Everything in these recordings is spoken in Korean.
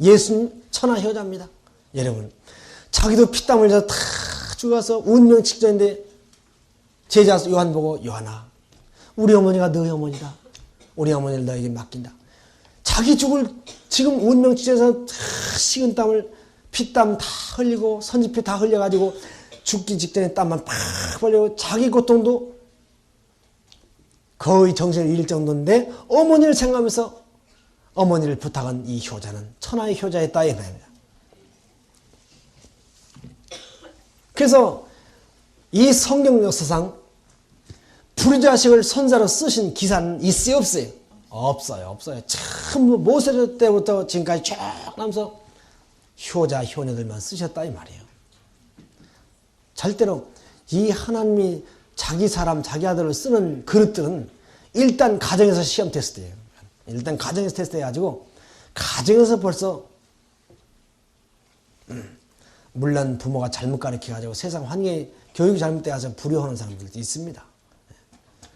예수님 천하 효자입니다. 여러분 자기도 피땀 흘려서 다 죽어서 운명 직전인데 제자 요한 보고 요한아 우리 어머니가 너희 어머니다. 우리 어머니를 너에게 맡긴다. 자기 죽을 지금 운명 다 식은 땀을 피땀 다 흘리고 선지피 다 흘려가지고 죽기 직전에 땀만 팍 흘리고 자기 고통도 거의 정신을 잃을 정도인데 어머니를 생각하면서 어머니를 부탁한 이 효자는 천하의 효자였다 이 말입니다. 그래서 이 성경 역사상 불자식을 선사로 쓰신 기사는 있어요 없어요? 없어요 없어요. 참 모세 때부터 지금까지 쭉 나면서 효자 효녀들만 쓰셨다 이 말이에요. 절대로 이 하나님이 자기 사람 자기 아들을 쓰는 그릇들은 일단 가정에서 시험 테스트예요. 일단 가정에서 테스트 해가지고 가정에서 벌써 음, 물론 부모가 잘못 가르쳐가지고 세상 환경이 교육이 잘못돼서 불효하는 사람들도 있습니다.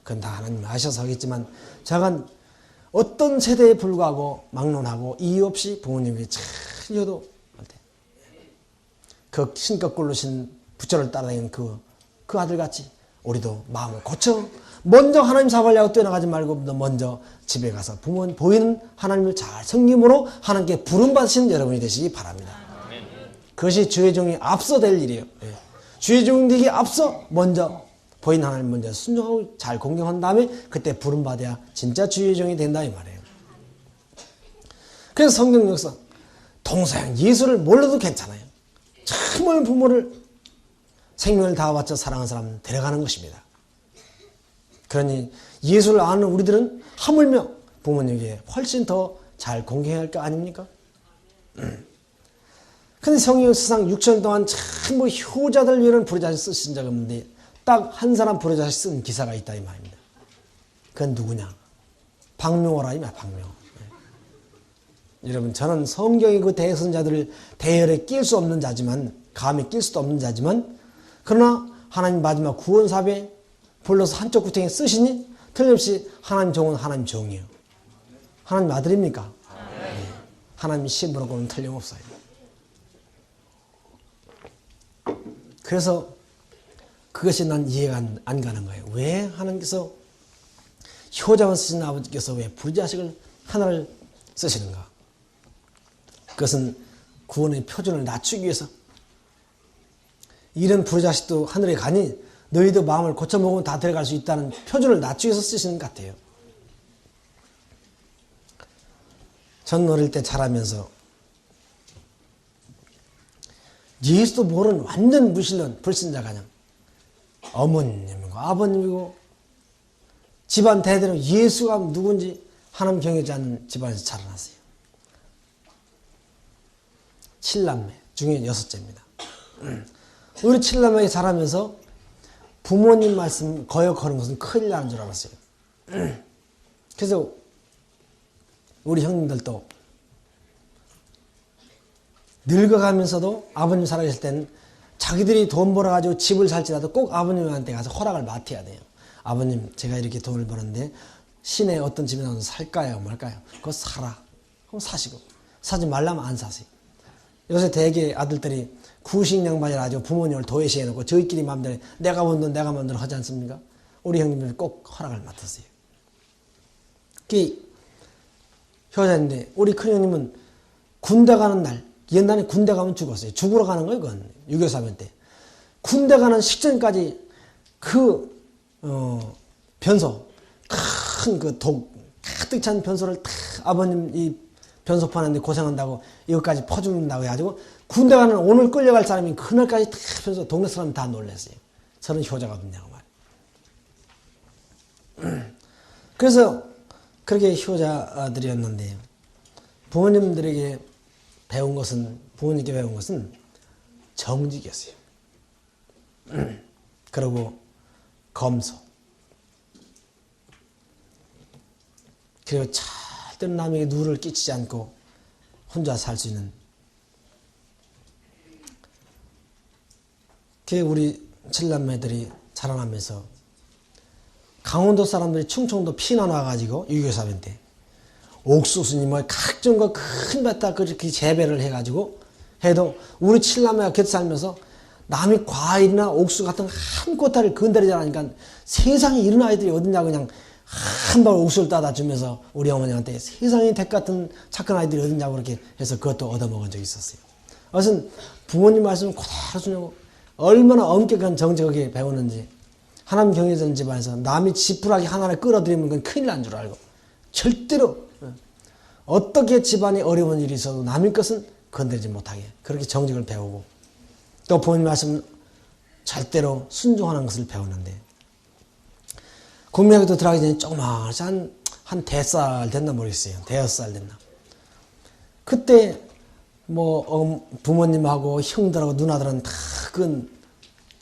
그건 다 하나님 아셔서 하겠지만 저간 어떤 세대에 불구하고 막론하고 이유 없이 부모님이 잘려도 그 신껏 굴르신 부처를 따라다니는 그, 그 아들같이 우리도 마음을 고쳐 먼저 하나님 사발려고 뛰어나가지 말고 먼저 집에 가서 부모 보이는 하나님을 잘 성김으로 하나님께 부름받으시는 여러분이 되시기 바랍니다. 그것이 주의 종이 앞서 될 일이에요. 예. 주의 종되기 앞서 먼저 보이는 하나님 먼저 순종하고 잘 공경한 다음에 그때 부름받아야 진짜 주의 종이 된다 이 말이에요. 그래서 성경 역사 동서양 예수를 몰라도 괜찮아요. 정말 부모를 생명을 다 바쳐 사랑하는 사람 데려가는 것입니다. 그러니 예수를 아는 우리들은 하물며 부모님에게 훨씬 더 잘 공경해야 할 거 아닙니까? 근데 성경 세상 6천 동안 전부 효자들 위한 부르자식 쓰신 적 없는데 딱 한 사람 부르자식 쓴 기사가 있다 이 말입니다. 그건 누구냐? 박명호라 이 말, 박명호. 네. 여러분 저는 성경의 그 대선자들을 대열에 낄 수 없는 자지만 감히 낄 수도 없는 자지만 그러나 하나님 마지막 구원사배 불러서 한쪽 구탱에 쓰시니 틀림없이 하나님 종은 하나님 종이에요. 하나님 아들입니까? 네. 하나님 신부라고는 틀림없어요. 그래서 그것이 난 이해가 안, 안 가는 거예요. 왜 하나님께서 효자만 쓰신 아버지께서 왜 불자식을 하나를 쓰시는가? 그것은 구원의 표준을 낮추기 위해서 이런 불자식도 하늘에 가니 너희도 마음을 고쳐먹으면 다 들어갈 수 있다는 표준을 낮추기 위해서 쓰시는 것 같아요. 전 어릴 때 자라면서 예수도 모르는 완전 무신론 불신자가 그냥 어머님이고 아버님이고 집안 대대로 예수가 누군지 하나님 경외지 않는 집안에서 자라났어요. 칠남매 중에 여섯째입니다. 우리 칠남매가 자라면서 부모님 말씀 거역하는 것은 큰일 나는 줄 알았어요. 그래서 우리 형님들도 늙어가면서도 아버님 살아계실 때는 자기들이 돈 벌어가지고 집을 살지라도 꼭 아버님한테 가서 허락을 맡아야 돼요. 아버님, 제가 이렇게 돈을 버는데 시내 어떤 집에 나서 살까요? 말까요? 그거 사라. 그럼 사시고. 사지 말라면 안 사세요. 요새 대개 아들들이 구식 양반이라 가지고 부모님을 도외시해 놓고 저희끼리 마음대로 내가 번돈 내가 만들어 하지 않습니까? 우리 형님들 꼭 허락을 맡았어요. 그게 효자인데 우리 큰 형님은 군대 가는 날 옛날에 군대 가면 죽었어요. 죽으러 가는 거예요, 그건. 6.25 사변 때. 군대 가는 식전까지 그, 어, 변소, 큰 그 독, 가득 찬 변소를 다 아버님 이 변소 파는데 고생한다고 이것까지 퍼준다고 해가지고 군대 가는 오늘 끌려갈 사람이 그날까지 다 변소, 동네 사람 다 놀랐어요. 저는 효자가 없냐고 말. 그래서 그렇게 효자들이었는데 부모님들에게 배운 것은 부모님께 배운 것은 정직이었어요. 그리고 검소. 그리고 절대로 남에게 누를 끼치지 않고 혼자 살 수 있는. 그 우리 칠남매들이 자라나면서 강원도 사람들이 충청도 피난 와가지고 6.25사변 때 옥수수니 뭐 각종 거큰 밭다 그렇게 재배를 해가지고 해도 우리 칠남매가 곁에 살면서 남이 과일이나 옥수 같은 한 꼬타를 건드리지 않으니까 세상에 이런 아이들이 어딨냐 그냥 한발 옥수를 따다 주면서 우리 어머니한테 세상에 댁 같은 착한 아이들이 어딨냐고 그렇게 해서 그것도 얻어먹은 적이 있었어요. 그것은 부모님 말씀을 그대로 주냐고 얼마나 엄격한 정직하게 배우는지 하나님 경외전 집안에서 남이 지푸라기 하나를 끌어들이면 그건 큰일 난 줄 알고 절대로 어떻게 집안에 어려운 일이 있어도 남의 것은 건드리지 못하게 그렇게 정직을 배우고 또 부모님 말씀 절대로 순종하는 것을 배우는데 국민학교 들어가기 전에 조그마한 한, 한 대살 됐나 모르겠어요. 대여살 됐나. 그때 뭐 어, 부모님하고 형들하고 누나들은 다그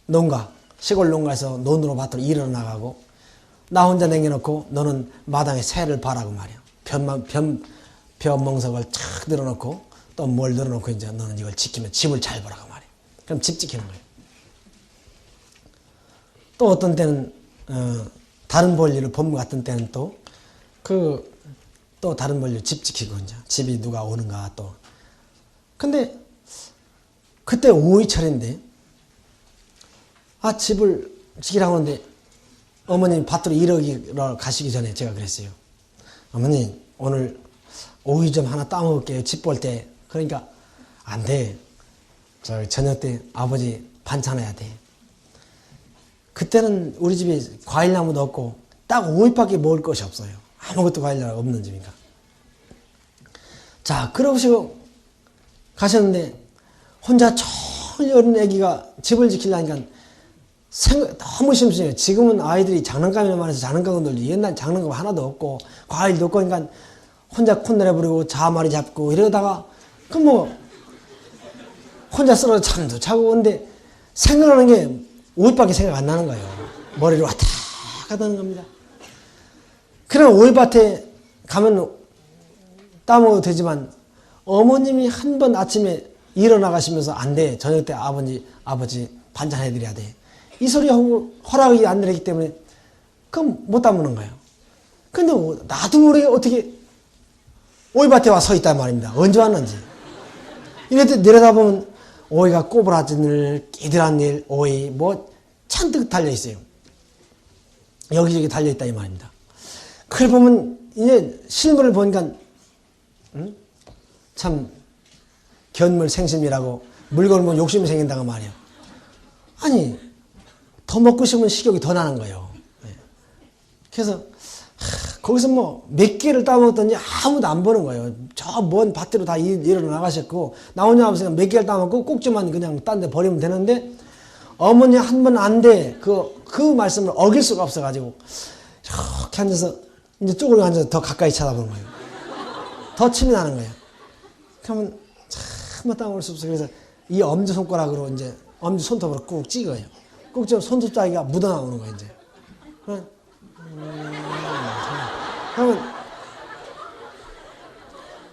농가 시골 농가에서 논으로 밭으로 일을 나가고 나 혼자 남겨놓고 너는 마당에 새를 바라고 말이야. 변만 변 변멍석을 착 늘어놓고 또 뭘 늘어놓고 이제 너는 이걸 지키면 집을 잘 보라고 말이야. 그럼 집 지키는 거예요. 또 어떤 때는 어, 다른 볼일을 본부 같은 때는 또 그또 다른 볼일 집 지키고 이제 집이 누가 오는가 또 근데 그때 오이철인데 아 집을 지키라고 하는데 어머님 밭으로 일하기로 가시기 전에 제가 그랬어요. 어머니 오늘 오이 좀 하나 따먹을게요. 집 볼 때. 그러니까 안 돼 저 저녁 때 아버지 반찬 해야 돼. 그때는 우리 집에 과일나무도 없고 딱 오이밖에 먹을 것이 없어요. 아무것도 과일나무가 없는 집이니까. 자 그러시고 가셨는데 혼자 초이 어린 애기가 집을 지키려니까 생각 너무 심심해요. 지금은 아이들이 장난감이나 말해서 장난감 놀지 옛날 장난감 하나도 없고 과일도 없고 그러니까 혼자 콧노래 부르고 자마리 잡고 이러다가 그 뭐 혼자 쓰러져 잠도 자고 근데 생각하는 게 오이밖에 생각 안 나는 거예요. 머리를 왔다 갔다 하는 겁니다. 그럼 오이밭에 가면 따먹어도 되지만 어머님이 한 번 아침에 일어나가시면서 안 돼. 저녁 때 아버지, 아버지 반찬 해드려야 돼. 이 소리 하고 허락이 안 되기 때문에 그럼 못 담는 거예요. 근데 나도 모르게 어떻게 오이밭에 와 서 있단 말입니다. 언제 왔는지. 때 내려다보면 오이가 꼬부라진 일, 끼들한 일, 오이 뭐 잔뜩 달려있어요. 여기저기 달려있다 이 말입니다. 그걸 보면 이제 실물을 보니까 음? 참 견물 생심이라고 물건을 보면 욕심이 생긴다고 말이야. 아니 더 먹고 싶으면 식욕이 더 나는 거예요. 네. 그래서 하, 거기서 뭐 몇 개를 따먹었더니 아무도 안 보는 거예요. 저 먼 밭으로 다 일을 나가셨고 나 혼자 하면서 몇 개를 따먹고 꼭지만 그냥 딴 데 버리면 되는데 어머니 한 번 안 돼. 그, 그 말씀을 어길 수가 없어가지고 이렇게 앉아서 이제 쪼그려 앉아서 더 가까이 쳐다보는 거예요. 더 침이 나는 거예요. 그러면 참 따먹을 수 없어. 그래서 이 엄지 손가락으로 이제 엄지 손톱으로 꾹 찍어요. 꾹 찍으면 손톱 자기가 묻어 나오는 거예요, 이제. 그러면, 음,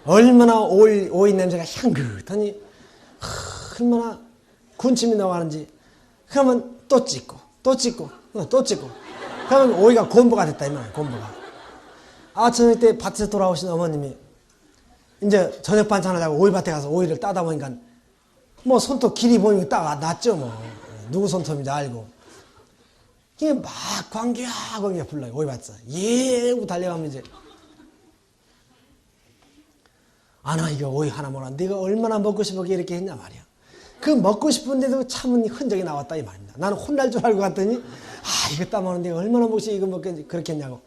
얼마나 오이, 오이 냄새가 향긋하니 얼마나 군침이 나가는지 그러면 또 찍고 또 찍고 어, 또 찍고 그러면 오이가 곤보가 됐다 이 말이야 곤보가 아 저녁 때 밭에서 돌아오신 어머님이 이제 저녁 반찬 하자고 오이밭에 가서 오이를 따다 보니까 뭐 손톱 길이 보니까 딱 낫죠 뭐. 누구 손톱인지 알고. 이게 막 광기야 광기야 불러요 오이밭에서 예고 달려가면 이제. 아나 이거 오이 하나 먹어 네가 얼마나 먹고 싶었게 이렇게 했냐 말이야. 그 먹고 싶은데도 참은 흔적이 나왔다 이 말입니다. 나는 혼날 줄 알고 갔더니 아 이거 따먹는 내가 얼마나 먹고 싶 이거 먹겠지 그렇게 했냐고.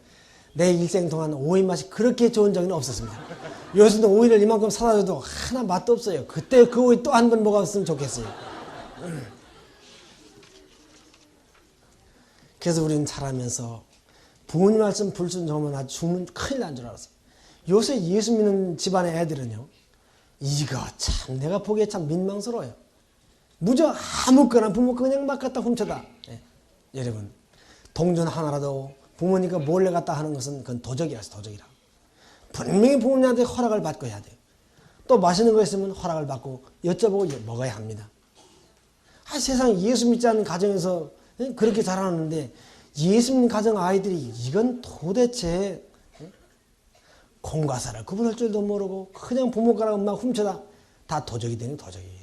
내 일생 동안 오이 맛이 그렇게 좋은 적은 없었습니다. 요즘도 오이를 이만큼 사다 줘도 하나 맛도 없어요. 그때 그 오이 또 한 번 먹었으면 좋겠어요. 그래서 우리는 자라면서 부모님 말씀 불순종하면 아주 죽는 큰일 난 줄 알았어요. 요새 예수 믿는 집안의 애들은요. 이거 참 내가 보기에 참 민망스러워요. 무저 아무거나 부모 그냥 막 갖다 훔쳐다. 네. 여러분 동전 하나라도 부모님과 몰래 갔다 하는 것은 그건 도적이라서 도적이라. 분명히 부모님한테 허락을 받고 해야 돼요. 또 맛있는 거 있으면 허락을 받고 여쭤보고 먹어야 합니다. 아, 세상 예수 믿지 않는 가정에서 그렇게 자라는데 예수 믿는 가정 아이들이 이건 도대체 공과 사를 구분할 줄도 모르고 그냥 부모 거랑 엄마 훔쳐다 다 도적이 되는 도적이.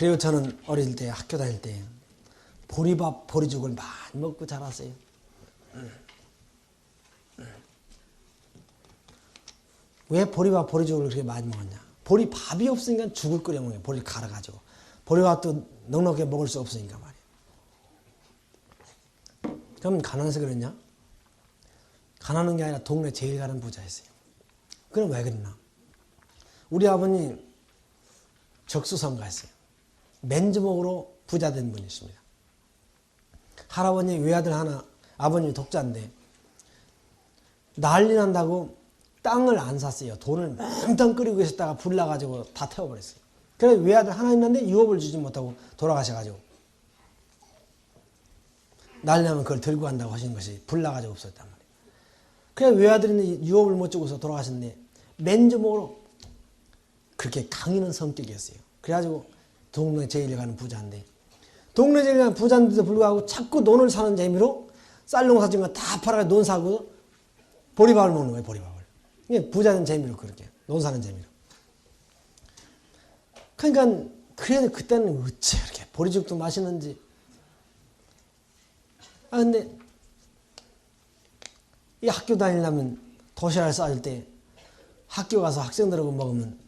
그리고 저는 어릴 때 학교 다닐 때 보리밥 보리죽을 많이 먹고 자랐어요. 왜 보리밥 보리죽을 그렇게 많이 먹었냐? 보리밥이 없으니까 죽을 끓여 먹어요. 보리를 갈아가지고. 보리밥도 넉넉하게 먹을 수 없으니까 말이에요. 그럼 가난해서 그랬냐? 가난한 게 아니라 동네 제일 가는 부자였어요. 그럼 왜 그랬나? 우리 아버님 적수성가했어요. 맨주먹으로 부자 된 분이십니다. 할아버지 외아들 하나, 아버님이 독자인데 난리 난다고 땅을 안 샀어요. 돈을 맹땅 끓이고 계셨다가 불 나가지고 다 태워버렸어요. 그래서 외아들 하나 있는데 유업을 주지 못하고 돌아가셔가지고 난리 나면 그걸 들고 간다고 하신 것이 불 나가지고 없었단 말이에요. 그래 외아들이 유업을 못 주고서 돌아가셨는데 맨주먹으로 그렇게 강인한 성격이었어요. 그래가지고 동네 제일 가는 부자인데 동네 제일 가는 부자인데도 불구하고 자꾸 돈을 사는 재미로 쌀농사 지은 거다 팔아가 논 사고 보리밥을 먹는 거예요. 보리밥을. 이게 부자는 재미로 그렇게 논 사는 재미로. 그러니까 그래도 그때는 어째 이렇게 보리죽도 맛있는지. 아 근데 이 학교 다니려면 도시락을 싸줄 때 학교 가서 학생들하고 먹으면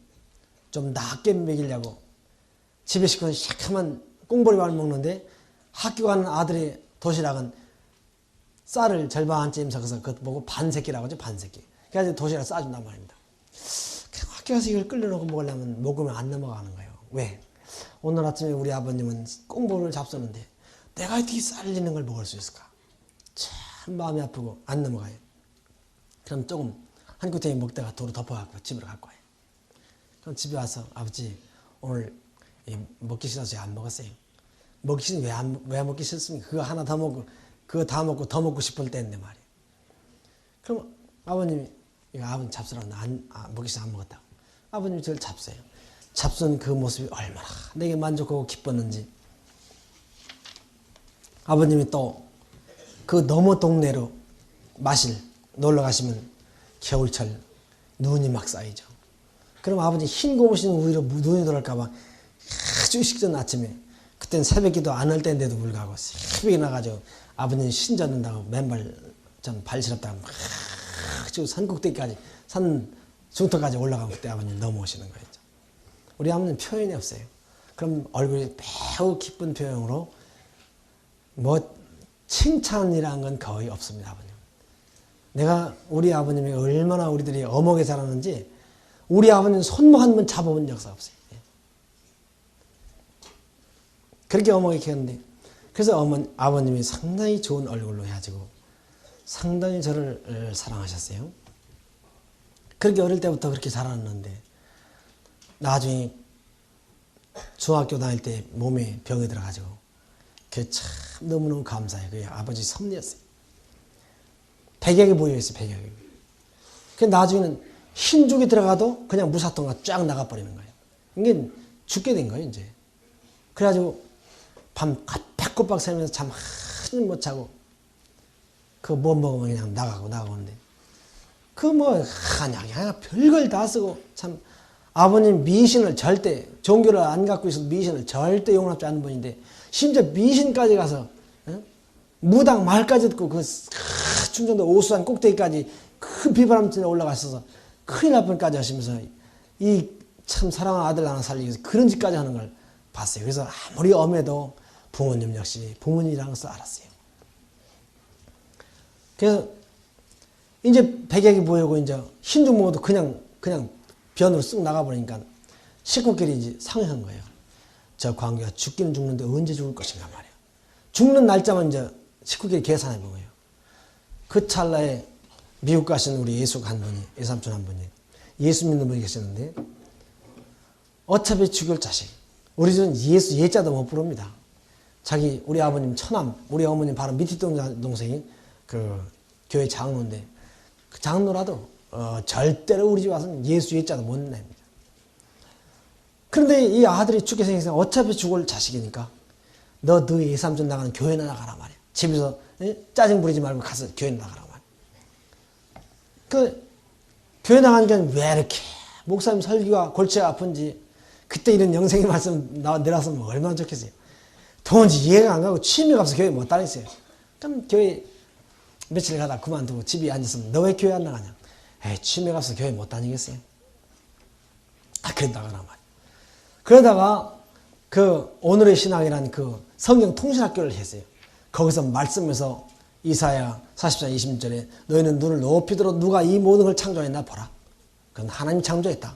좀 낫게 먹이려고 집에 식구는 시큼한 꽁보리밥을 먹는데 학교 가는 아들의 도시락은 쌀을 절반쯤 섞어서 그것 보고 반새끼라고 하죠 반새끼. 그래서 도시락 싸준단 말입니다. 그 학교 가서 이걸 끓여놓고 먹으려면 먹으면 안 넘어가는 거예요. 왜? 오늘 아침에 우리 아버님은 꽁보를 잡수는데 내가 어떻게 쌀리는 걸 먹을 수 있을까? 참 마음이 아프고 안 넘어가요. 그럼 조금 한 구덩이 먹다가 도로 덮어갖고 집으로 갈 거예요. 그럼 집에 와서 아버지 오늘 먹기 싫어서 안 먹었어요. 먹기 싫으면 왜, 안, 왜 먹기 싫습니까? 그거 하나 더 먹고 그거 다 먹고 더 먹고 싶을 때인데 말이에요. 그럼 아버님이 이거 아버님 잡수라고 안, 아, 먹기 싫어 안 먹었다고. 아버님이 저를 잡수요. 잡수는 그 모습이 얼마나 내게 만족하고 기뻤는지. 아버님이 또 그 너머 동네로 마실 놀러 가시면 겨울철 눈이 막 쌓이죠. 그럼 아버지 흰 고무신 위로 눈이 들어갈까봐 아주 식전 아침에 그땐 새벽기도 안 할 때인데도 불구하고 새벽에 나가지고 아버님 신전는다고 맨발 좀 발시럽다가 아주 산꼭대기까지 산 중턱까지 올라가고 그때 아버님 넘어오시는 거였죠. 우리 아버님 표현이 없어요. 그럼 얼굴이 매우 기쁜 표정으로 뭐 칭찬이라는 건 거의 없습니다. 아버님. 내가 우리 아버님이 얼마나 우리들이 어묵에 자랐는지 우리 아버님 손목 한 번 잡아본 역사 없어요. 그렇게 어머니 키웠는데 그래서 어머니, 아버님이 상당히 좋은 얼굴로 해가지고 상당히 저를 사랑하셨어요. 그렇게 어릴 때부터 그렇게 자랐는데 나중에 중학교 다닐 때 몸에 병이 들어가지고 그게 참 너무너무 감사해요. 그게 아버지 섭리였어요. 백약이 보여있어요. 백약이. 그 나중에는 흰 죽이 들어가도 그냥 무사통가 쫙 나가버리는 거예요. 이게 죽게 된 거예요, 이제. 그래가지고 밤 배꼽박 새면서 잠 한숨 못 자고 그못 먹으면 그냥 나가고 나가는데 그뭐 하냐 그냥 별걸 다 쓰고 참 아버님 미신을 절대 종교를 안 갖고 있어도 미신을 절대 용납지 않는 분인데 심지어 미신까지 가서 어? 무당 말까지 듣고 그 충청도 오수산 꼭대기까지 큰 비바람쯤에 올라가셔서 큰일 날 뻔까지 하시면서 이 참 사랑하는 아들 하나 살리기 위해서 그런 짓까지 하는 걸 봤어요. 그래서 아무리 엄해도 부모님 역시 부모님이라는 것을 알았어요. 그래서 이제 백약이 보이고 이제 흰죽 먹어도 그냥 그냥 변으로 쓱 나가버리니까 식구끼리 이제 상의한 거예요. 저 관계가 죽기는 죽는데 언제 죽을 것인가 말이에요. 죽는 날짜만 이제 식구끼리 계산해 본 거예요. 그 찰나에 미국 가신 우리 예수 한 분이, 예삼촌 한 분이, 예수 믿는 분이 계셨는데, 어차피 죽을 자식. 우리 집은 예수 예자도 못 부릅니다. 자기 우리 아버님 처남, 우리 어머님 바로 밑에 동생이 그 교회 장로인데 그 장로라도 어, 절대로 우리 집 와서는 예수 예자도 못 냅니다. 그런데 이 아들이 죽게 생겼으니 어차피 죽을 자식이니까 너 너희 예삼촌 나가는 교회나 나가라 말이야. 집에서 에? 짜증 부리지 말고 가서 교회 나가라 말이야. 그 교회 나가니까 왜 이렇게 목사님 설교가 골치가 아픈지 그때 이런 영생의 말씀 나 내놨으면 얼마나 좋겠어요. 도무지 이해가 안 가고 취미가 없어 교회 못 다녔어요. 그럼 교회 며칠 가다 그만두고 집에 앉았으면 너 왜 교회 안 나가냐? 에이 취미가 없어 교회 못 다니겠어요. 아 나가라 말이야. 그러다가 그 오늘의 신앙이란 그 성경 통신학교를 했어요. 거기서 말씀에서 이사야 44장 20절에 너희는 눈을 높이 들어 누가 이 모든 걸 창조했나 보라. 그건 하나님 창조했다.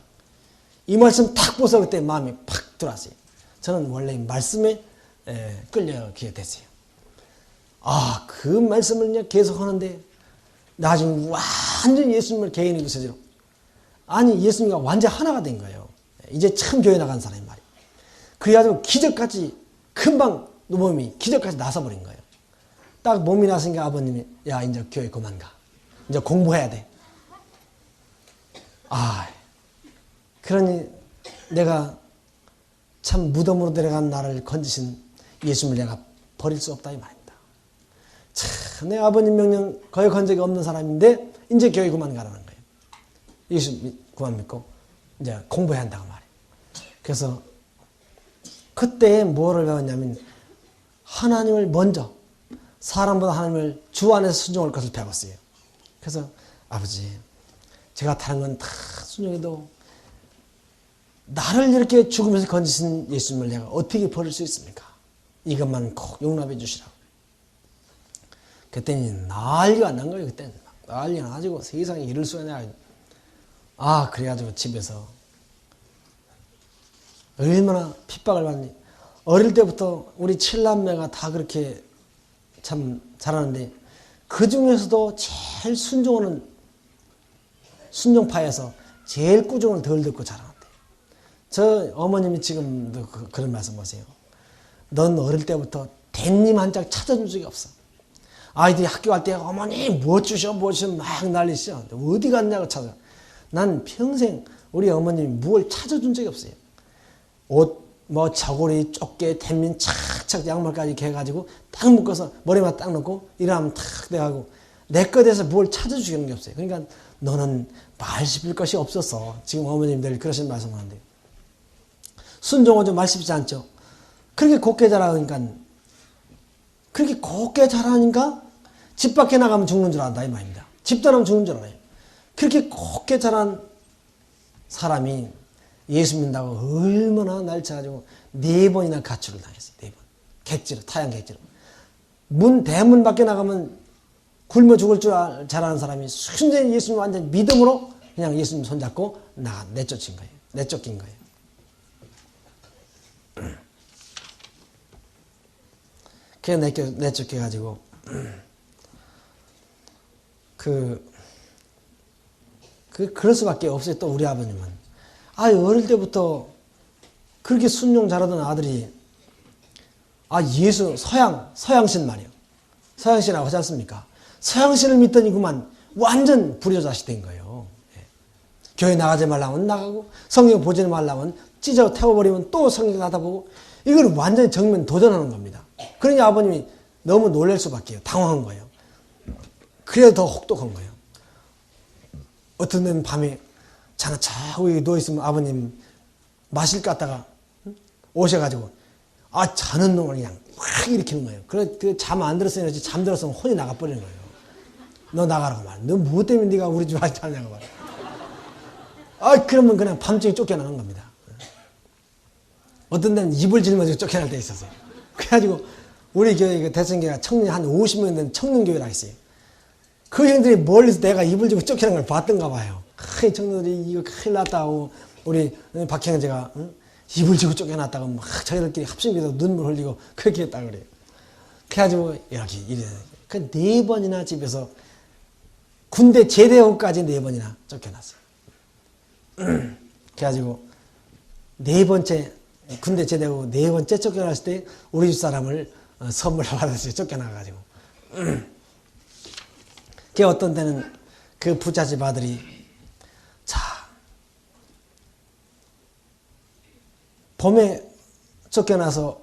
이 말씀 탁 보서 그때 마음이 팍 들어왔어요. 저는 원래 이 말씀에 에, 끌려게 됐어요. 아, 그 말씀을 그냥 계속 하는데 나중에 완전 예수님을 개인의 세대로 아니 예수님과 완전 하나가 된 거예요. 이제 참 교회 나간 사람이 말이에요. 그래가지고 기적같이 금방 몸이 기적같이 나서버린 거예요. 딱 몸이 나서니까 아버님이 야 이제 교회 그만 가. 이제 공부해야 돼. 아 그러니 내가 참 무덤으로 데려간 나를 건지신 예수님을 내가 버릴 수 없다 이 말입니다. 참, 내 아버님 명령 건 적이 없는 사람인데 이제 교회 그만 가라는 거예요. 예수 그만 믿고 이제 공부해야 한다고 말이에요. 그래서 그때 뭐를 배웠냐면 하나님을 먼저 사람보다 하나님을 주 안에서 순종할 것을 배웠어요. 그래서 아버지 제가 다른 건 다 순종해도 나를 이렇게 죽으면서 건지신 예수님을 내가 어떻게 버릴 수 있습니까? 이것만 꼭 용납해 주시라고. 그때는 난리가 난 거예요. 그때는 난리가 나가지고 세상에 이럴 수가 있냐. 아 그래가지고 집에서 얼마나 핍박을 받니. 어릴 때부터 우리 칠남매가 다 그렇게 참 잘하는데 그 중에서도 제일 순종하는 순종파에서 제일 꾸중을 덜 듣고 자라는데 저 어머님이 지금도 그, 런 말씀 하세요. 넌 어릴 때부터 대님 한짝 찾아준 적이 없어. 아이들이 학교 갈 때 어머니 뭐 주셔 뭐 주셔 막 난리시죠. 어디 갔냐고 찾아. 난 평생 우리 어머님이 뭘 찾아준 적이 없어요. 옷, 뭐 저고리, 쪼깨, 댄민 착착 양말까지 개가지고 딱 묶어서 머리만 딱 넣고 일하면 탁 돼가고 내 것에서 뭘 찾아주시는 게 없어요. 그러니까 너는 말 씹을 것이 없어서 지금 어머님들 그러신 말씀하는데 순종은 좀 말 씹지 않죠. 그렇게 곱게 자라니까 그렇게 곱게 자라니까 집 밖에 나가면 죽는 줄 안다 이 말입니다. 집 떠나면 죽는 줄 알아요. 그렇게 곱게 자란 사람이 예수 믿는다고 얼마나 날짜가지고 네 번이나 가출을 당했어요. 네 번. 객지로, 타양 객지로. 문, 대문 밖에 나가면 굶어 죽을 줄 알- 잘 아는 사람이 순전히 예수님 완전 믿음으로 그냥 예수님 손잡고 나가, 내쫓은 거예요. 내쫓긴 거예요. 그냥 내쫓, 내쫓겨가지고, 그, 그, 그럴 수밖에 없어요. 또 우리 아버님은. 아, 어릴 때부터 그렇게 순종 잘하던 아들이, 아, 예수, 서양, 서양신 말이요. 서양신이라고 하지 않습니까? 서양신을 믿더니 그만 완전 불효 자식 된 거예요. 예. 교회 나가지 말라면 나가고, 성경 보지 말라면 찢어 태워버리면 또 성경 가다 보고, 이걸 완전히 정면 도전하는 겁니다. 그러니 아버님이 너무 놀랄 수밖에 요 당황한 거예요. 그래야 더 혹독한 거예요. 어떤 데는 밤에 자나 자고 누워있으면 아버님 마실 것 같다가 응? 오셔가지고 아 자는 놈을 그냥 확 일으키는 거예요. 그래 잠안 들었으면 잠들었으면 혼이 나가버리는 거예요. 너 나가라고 말. 너 무엇 때문에 네가 우리 집 와서 자냐고 말. 아 그러면 그냥 밤중에 쫓겨나는 겁니다. 어떤 데는 입을 짊어지고 쫓겨날 때 있었어요. 그래가지고 우리 교회 그 대성교회가 청년 한 50명 된 청년교회라 있어요. 그 형들이 멀리서 내가 입을 지고 쫓겨난 걸 봤던가 봐요. 큰 청년들이 이거 큰일 났다고 우리 박형제가 응? 입을 지고 쫓겨났다고 막 자기들끼리 합심해서 눈물 흘리고 그렇게 했다 그래요. 그래가지고 이렇게 이래. 그네 번이나 집에서 군대 제대 후까지 네 번이나 쫓겨났어요. 그래가지고 네 번째 군대 제대하고 네 번째 쫓겨났을 때 우리 집 사람을 어, 선물을 받았어요. 쫓겨나가지고. 그 어떤 때는 그 부잣집 아들이 자 봄에 쫓겨나서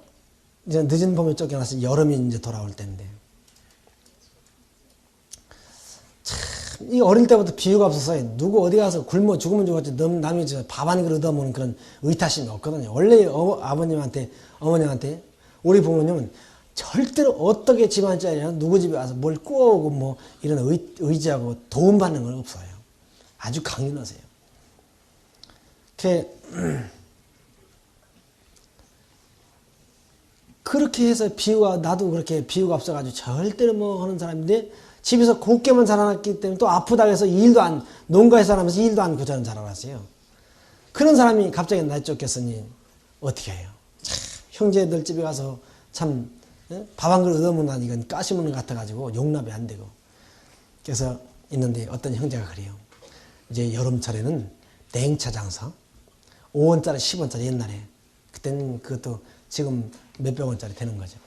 이제 늦은 봄에 쫓겨나서 여름이 이제 돌아올 때인데 참, 이 어릴 때부터 비유가 없어서 누구 어디 가서 굶어 죽으면 죽었지 남- 남이 저밥한 그릇 얻어먹는 그런 의타심이 없거든요. 원래 어, 아버님한테 어머님한테 우리 부모님은 절대로 어떻게 집안 짜리냐 누구 집에 와서 뭘 구워오고 뭐 이런 의, 의지하고 도움받는 건 없어요. 아주 강인하세요. 그 그렇게 해서 비유가 나도 그렇게 비유가 없어가지고 절대로 뭐 하는 사람인데 집에서 곱게만 자라났기 때문에 또 아프다 해서 일도 안 농가에서 하면서 일도 안 고자는 자라났어요. 그런 사람이 갑자기 날 쫓겼으니 어떻게 해요? 참, 형제들 집에 가서 참 밥 한 그릇 얻어먹는 이건 가시무는 것 같아가지고 용납이 안 되고 그래서 있는데 어떤 형제가 그래요. 이제 여름철에는 냉차 장사 5원짜리 10원짜리 옛날에 그때는 그것도 지금 몇 백 원짜리 되는 거죠.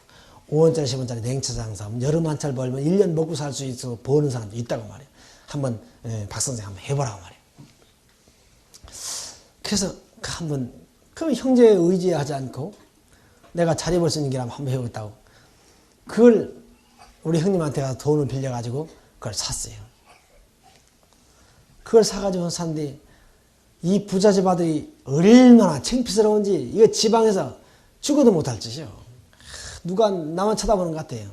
5원짜리 10원짜리 냉차 장사 하면 여름 한철 벌면 1년 먹고 살 수 있어 버는 사람도 있다고 말이에요. 한번 예, 박 선생 한번 해보라고 말이에요. 그래서 그 한번 그럼 형제의 의지하지 않고 내가 벌수 있는 길 한번 해보겠다고 그걸 우리 형님한테 가서 돈을 빌려가지고 그걸 샀어요. 그걸 사가지고 샀는데 이 부잣집 아들이 얼마나 창피스러운지 이거 지방에서 죽어도 못할 짓이요. 누가 나만 쳐다보는 것 같아요.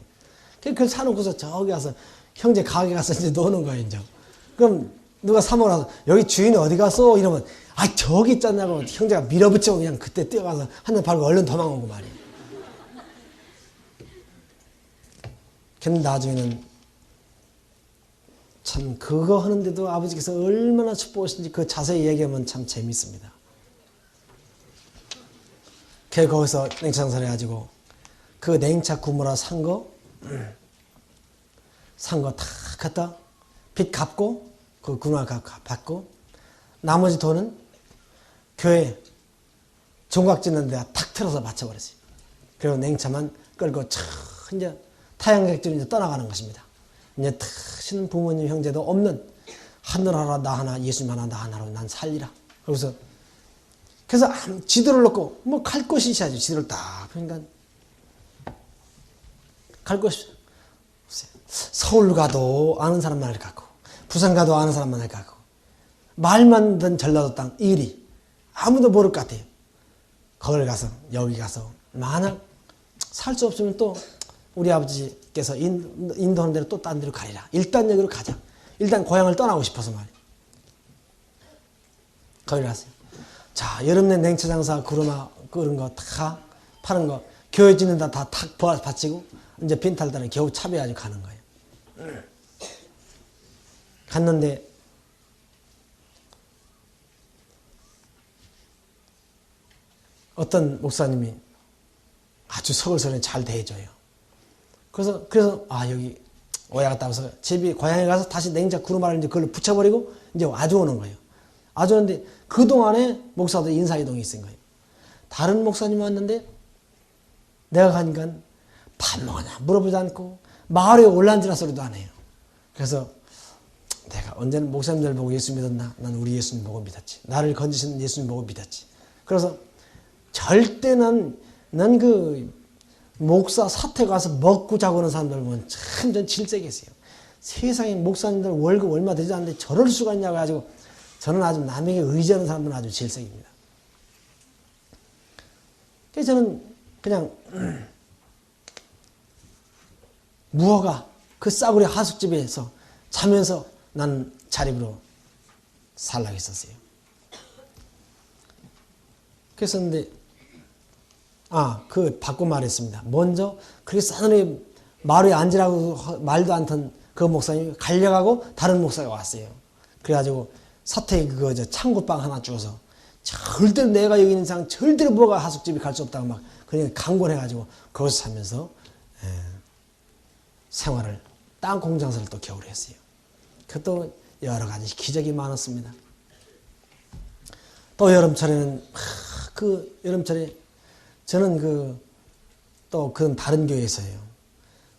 그걸 사놓고서 저기 가서 형제 가게 가서 이제 노는 거예요, 이제. 그럼 누가 사모라서 여기 주인이 어디 갔어? 이러면 아 저기 있잖냐고 형제가 밀어붙이고 그냥 그때 뛰어가서 한대 팔고 얼른 도망오고 말이에요. 근데 나중에는 참 그거 하는데도 아버지께서 얼마나 축복하신지 그 자세히 얘기하면 참 재밌습니다. 걔 거기서 장사를 해가지고 그 냉차 구무라 산 거, 산 거 다 갖다 빚 갚고 그 구무라 받고 나머지 돈은 교회 종각 짓는 데다 탁 틀어서 맞춰버렸어요. 그리고 냉차만 끌고 참 이제 타양객들이 이제 떠나가는 것입니다. 이제 타시는 부모님 형제도 없는 하늘하라 나 하나 예수님 하나 나 하나로 난 살리라. 그래서 그래서 지도를 놓고 뭐 갈 곳이 있어야지 지도를 딱 그러니까 갈 곳이 없어요. 서울 가도 아는 사람만 할것 같고 부산 가도 아는 사람만 할것 같고 말만 듣던 전라도 땅 1위 아무도 모를 것 같아요. 거기 가서 여기 가서 만약 살 수 없으면 또 우리 아버지께서 인, 인도하는 대로 또 딴 데로 가리라. 일단 여기로 가자. 일단 고향을 떠나고 싶어서 말이에요. 거기를 갔어요. 자, 여름내 냉차 장사, 구르마, 그런 거다 파는 거, 교회 짓는 다탁 바치고, 이제 빈탈달은 겨우 차비해가지고 가는 거예요. 갔는데, 어떤 목사님이 아주 서글서글 잘 대해줘요. 그래서, 그래서, 아, 여기, 오야 갔다 와서 집이 고향에 가서 다시 냉자 구르마를 이제 그걸 붙여버리고 이제 아주 오는 거예요. 아주 오는데 그 동안에 목사도 인사이동이 있은 거예요. 다른 목사님 왔는데 내가 가니까 밥 먹었냐 물어보지 않고 마을에 올란지라 소리도 안 해요. 그래서 내가 언제는 목사님들 보고 예수 믿었나? 난 우리 예수님 보고 믿었지. 나를 건지시는 예수님 보고 믿었지. 그래서 절대 난, 난 그, 목사 사태 가서 먹고 자고 하는 사람들 보면 참 전 질색이었어요. 세상에 목사님들 월급 얼마 되지 않는데 저럴 수가 있냐고 가지고 저는 아주 남에게 의지하는 사람들은 아주 질색입니다. 그래서 저는 그냥 무허가 그 싸구려 하숙집에서 자면서 난 자립으로 살라고 했었어요. 그래서 근데 아, 그 바꿔 말했습니다. 먼저 그렇게 싸늘히 마루에 앉으라고 말도 않던 그 목사님이 갈려가고 다른 목사가 왔어요. 그래가지고 사택 그거 저 창고방 하나 주어서 절대로 내가 여기 있는 이상 절대로 뭐가 하숙집이 갈 수 없다고 막 그냥 강권해가지고 거기서 살면서 에, 생활을 땅 공장사를 또 겨울에 했어요. 그것도 여러 가지 기적이 많았습니다. 또 여름철에는 그 여름철에 저는 그, 또, 그건 다른 교회에서요.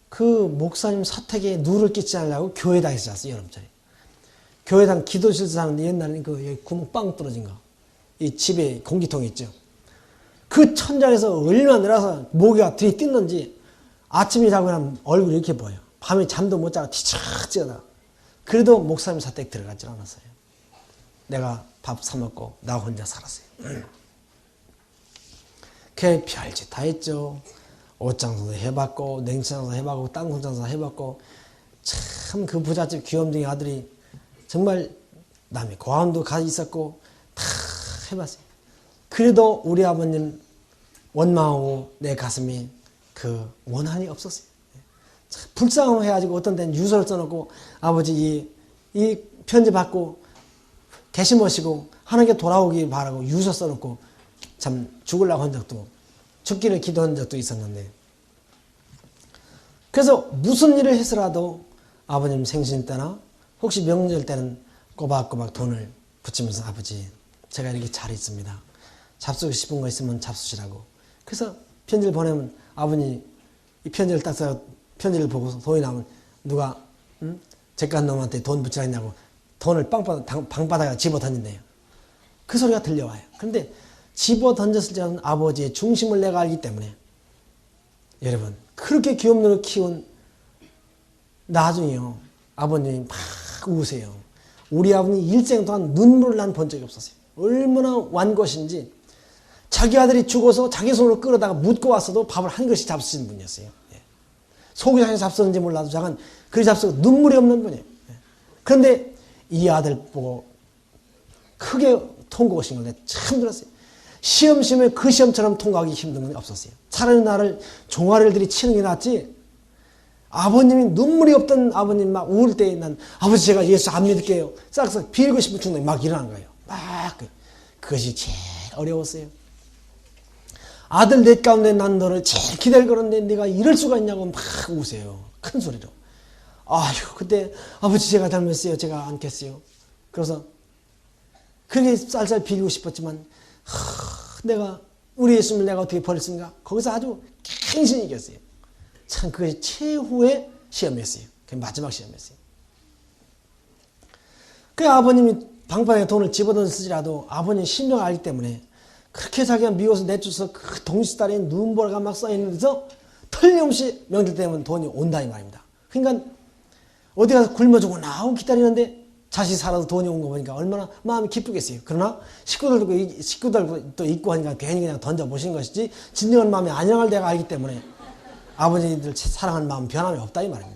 그 목사님 사택에 누를 끼치지 않으려고 교회당에서 잤어요, 여름철에. 교회당 기도실에서 자는데 옛날에는 그 구멍 빵 떨어진 거. 이 집에 공기통 있죠. 그 천장에서 얼마나 내려서 모기가 들이뜯는지 아침에 자고 나면 얼굴이 이렇게 보여. 밤에 잠도 못 자고 뒤척지어다. 그래도 목사님 사택 들어가질 않았어요. 내가 밥 사먹고 나 혼자 살았어요. 그 별짓 다 했죠. 옷장사도 해봤고 냉장사도 해봤고 땅콩 장사 해봤고 참 그 부잣집 귀염둥이 아들이 정말 남의 고아원도 가 있었고 다 해봤어요. 그래도 우리 아버님 원망하고 내 가슴이 그 원한이 없었어요. 참 불쌍해가지고 어떤 데는 유서를 써놓고 아버지 이, 이 편지 받고 계시 모시고 하나님께 돌아오기 바라고 유서 써놓고 참 죽으려고 한 적도 죽기를 기도한 적도 있었는데 그래서 무슨 일을 해서라도 아버님 생신 때나 혹시 명절 때는 꼬박꼬박 돈을 붙이면서 아버지 제가 이렇게 잘 있습니다. 잡수고 싶은 거 있으면 잡수시라고. 그래서 편지를 보내면 아버님 이 편지를 딱 써서 편지를 보고서 돈이 나오면 누가 응? 제깐 놈한테 돈 붙이라 했냐고 돈을 빵바닥, 방바닥에 집어 던진대요. 그 소리가 들려와요. 그런데 집어 던졌을 때는 아버지의 중심을 내가 알기 때문에 여러분 그렇게 귀염둥이를 키운 나중에요 아버님이 막 우세요. 우리 아버님 일생 동안 눈물을 난 본 적이 없었어요. 얼마나 완것인지 자기 아들이 죽어서 자기 손으로 끌어다가 묻고 왔어도 밥을 한 그릇씩 잡수시는 분이었어요. 예. 속이 상해 잡수는지 몰라도 잠깐 그리 잡수고 눈물이 없는 분이에요. 예. 그런데 이 아들 보고 크게 걸 내가 참 들었어요. 시험 시험에 그 시험처럼 통과하기 힘든 건 없었어요. 차라리 나를 종아리를 들이 치는 게 낫지. 아버님이 눈물이 없던 아버님 막울때난 아버지 제가 예수 안 믿을게요. 싹싹 빌고 싶은 충동이 막 일어난 거예요. 막 그- 그것이 제일 어려웠어요. 아들 넷 가운데 난 너를 제일 기다릴 거는데 네가 이럴 수가 있냐고 막 우세요. 큰 소리로. 아휴 그때 아버지 제가 잘못했어요. 제가 안겠어요. 그래서 그렇게 쌀쌀 빌고 싶었지만 하, 내가 우리 예수님을 내가 어떻게 버렸습니까? 거기서 아주 갱신이 이겼어요. 참 그것이 최후의 시험이었어요. 그 마지막 시험이었어요. 그 아버님이 방방에 돈을 집어넣으시라도 아버님 심정을 알기 때문에 그렇게 자기가 미워서 내쫓아서 그 동시달에 눈보라가 막 쌓이면서 틀림없이 명절 때면 돈이 온다 이 말입니다. 그러니까 어디 가서 굶어 죽고나오고 기다리는데 자식 살아서 돈이 온 거 보니까 얼마나 마음이 기쁘겠어요. 그러나 식구들도 이- 식구들도 있고 하니까 괜히 그냥 던져 보신 것이지 진정한 마음이 안녕할 때가 알기 때문에 아버지들 사랑하는 마음 변함이 없다 이 말입니다.